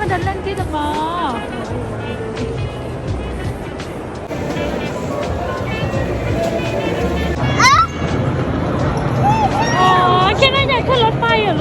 ที่จะมาอ๋อแค่นั้นอยากขึ้นรถไฟเหรอ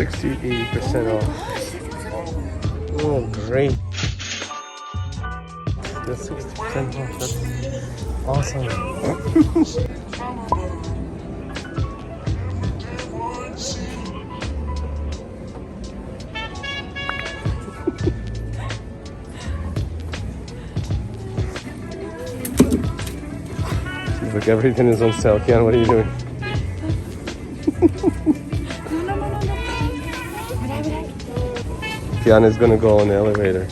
60 80% off. Oh, great. That's 60% off. That's awesome. Look, everything is on sale. Kian, what are you doing? Kiana's gonna go on the elevator.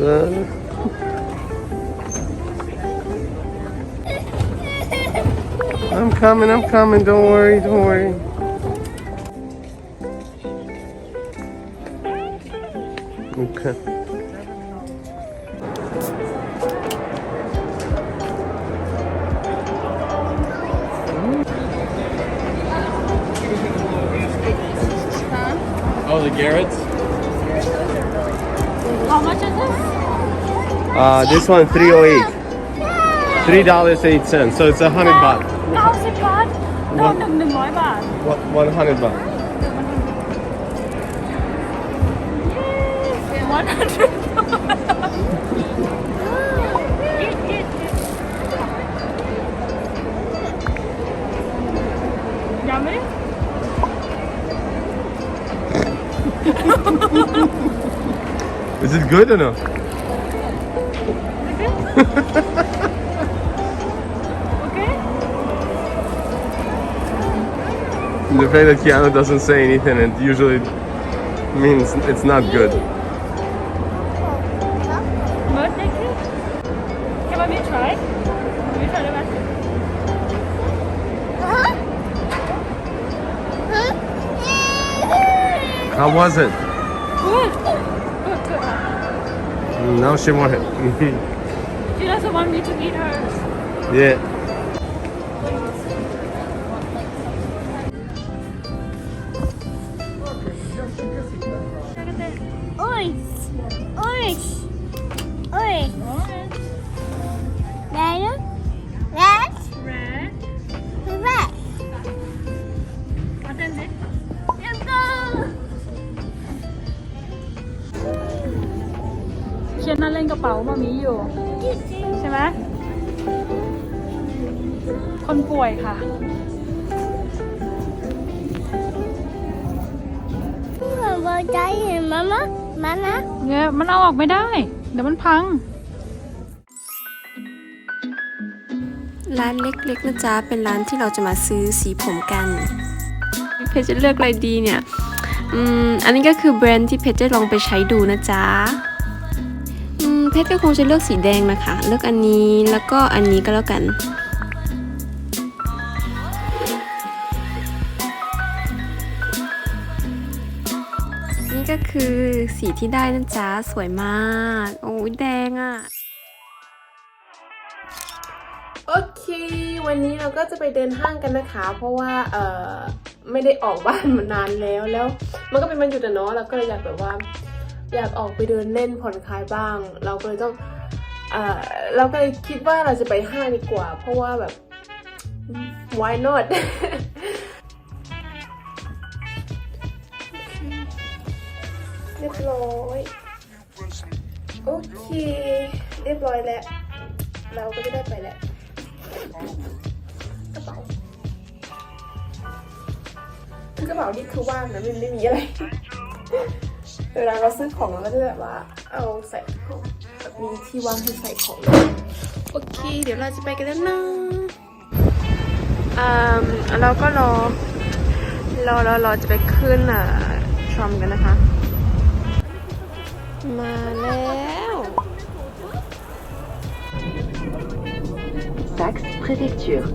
Uh, I'm coming, I'm coming, don't worry, don't worry. Okay. Oh, the Garrett's? How much is this? Uh, this one 308. Three dollars eight cents. So it's a hundred baht. เก้าสิบบาทโดนหนึ่งหนึ่งร้อยบาท One one hundred baht. วันนั้ Is it good or no? Okay. The fact that Keanu doesn't say anything, it usually means it's not good. Birthday cake? Can mommy try? Mommy try ได้ How was it? Good. Good, good. Now she want it. She doesn't want me to eat hers. yeah. เชียนนั่นเล่นกระเป๋ามามีอยู่ ใช่ไหมคนป่วยค่ะ Mama, Daddy, Mama, Mama. เนี่ยมันเอาออกไม่ได้ เดี๋ยวมันพัง ร้านเล็กๆนะจ๊ะ เป็นร้านที่เราจะมาซื้อสีผมกัน เพชรจะเลือกอะไรดีเนี่ย อืม อันนี้ก็คือแบรนด์ที่เพชรจะลองไปใช้ดูนะจ๊ะอืม เพชรก็คงจะเลือกสีแดงนะคะ เลือกอันนี้แล้วก็อันนี้ก็แล้วกัน นี่ก็คือสีที่ได้นะจ๊ะสวยมาก โอ้ยแดงอะ่ะ โอเค วันนี้เราก็จะไปเดินห้างกันนะคะ เพราะว่าเออไม่ได้ออกบ้านมานานแล้วแล้ว มันก็เป็นวันหยุดอะเนาะเราก็เลยอยากแบบว่า อยากออกไปเดินเล่นผ่อนคลายบ้าง เราก็เลยต้องเอ่อเราก็เลยคิดว่าเราจะไปห้างดีกว่า เพราะว่าแบบ why not เรียบร้อย โอเค เรียบร้อยแล้ว เราก็จะได้ไปแล้วกระเป๋าคือกระเป๋านี่คือว่างนะมันไม่มีอะไร เวลาเราซื้อของเราก็จะแบบว่า เอาใส่ของแบบมีที่วางให้ใส่ของ โอเค เดี๋ยวเราจะไปกันแล้วนะอ่าเราก็รอ รอรอรอจะไปขึ้นอะชมกันนะคะ มาแล้ว Saxe Préfecture.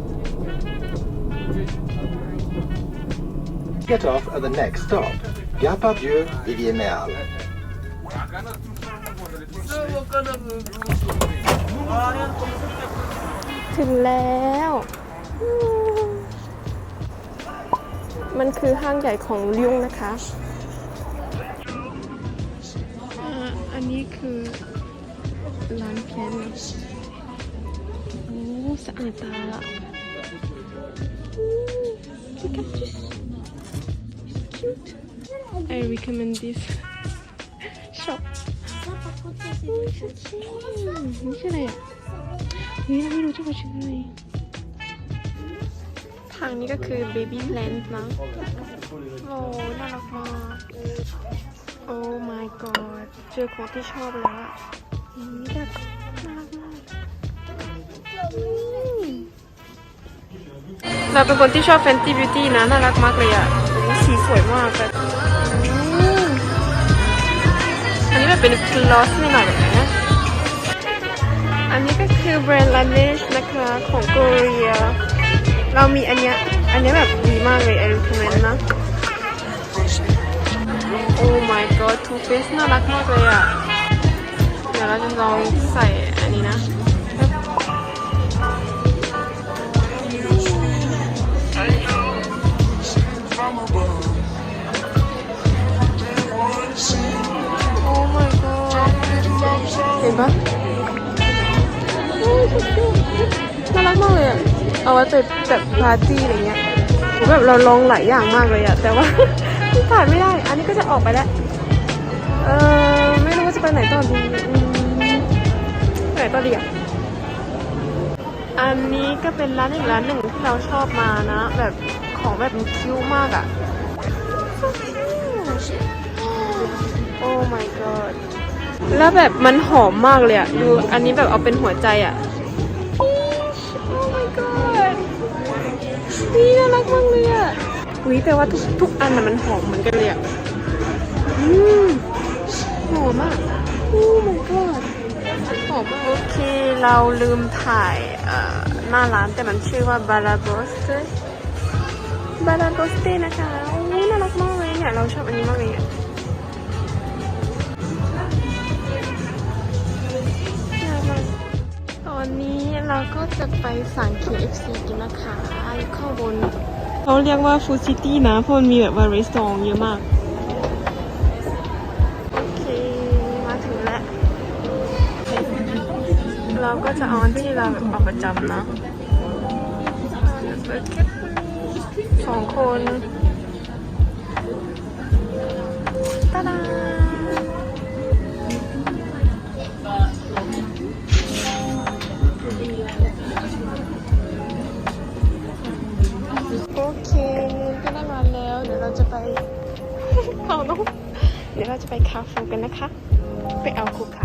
Get off at the next stop. Gare Pardieu, Viviers-Merle. ถึงแล้วอืมมันคือห้างใหญ่ของลุงนะคะ อ่าอันนี้คือร้านเพนนะโอ้สะอาดตาละอืม look at this cute I recommend this shop นี่ชื่ออะไรอะเฮ้ยเราไม่รู้จะว่าชื่ออะไรทางนี้ก็คือ Baby Land นะโอ้น่ารักมากโอ้ my god เจอของที่ชอบแล้วอะอืมแบบน่ารักมากเราเป็นคนที่ชอบ Fenty Beauty นะ น่ารักมากเลยอะสีสวยมากแบบ อันนี้แบบเป็น gloss หน่อยแบบนี้นะอันนี้ก็คือแบรนด์ลันเดชนะคะของเกาหลีเรามีอันเนี้ยอันนี้แบบดีมากเลย I recommend นะโอ้ my god Too face น่ารักมากเลยอะ เดี๋ยวเราจะลองใส่อันนี้นะ ปะน่ารักมากเลยอะเอาไว้ไปแบบปาร์ตี้อะไรเงี้ยโหแบบเราลองหลายอย่างมากเลยอะแต่ว่าผ่านไม่ได้ อันนี้ก็จะออกไปแล้วเออไม่รู้ว่าจะไปไหนต่อดีอืมไปไหนต่อดีอะอันนี้ก็เป็นร้านอีกร้านหนึ่งที่เราชอบมานะ แบบของแบบมันคิ้วมากอะโอ้ my god แล้วแบบมันหอมมากเลยอะดูอันนี้แบบเอาเป็นหัวใจอะนี่น่ารักมากเลยอะอุ้ยแต่ว่าทุกทุกอันน่ะมันหอมเหมือนกันเลยอะอืมหอมมากโอ้ my god หอมมากโอเคเราลืมถ่ายหน้าร้านแต่มันชื่อว่าบาราโกสเตบาราโกสเตนะคะโอ้น่ารักมากเลยเนี่ยเราชอบอันนี้มากเลยอะ อนนี้เราก็จะไปสั่ง KFC กันนะคะอยู่ข้างบนเขาเรียกว่า Food City นะ เพราะมันมีแบบว่ารีสอร์ทเยอะมาก โอเค มาถึงแล้ว เราก็จะเอาอันที่เราแบบเอาประจำนะสองคนตาดา คาเฟ่กันนะคะ ไปเอาคุก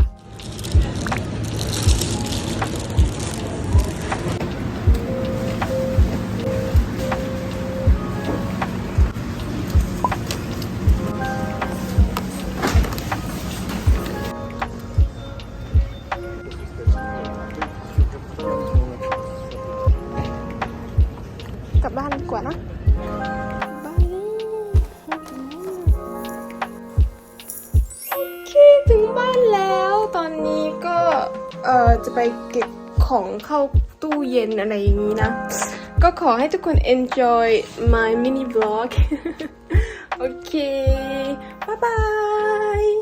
จะไปเก็บของเข้าตู้เย็นอะไรอย่างนี้นะ ก็ขอให้ทุกคน enjoy my mini vlog โอเค บ๊ายบาย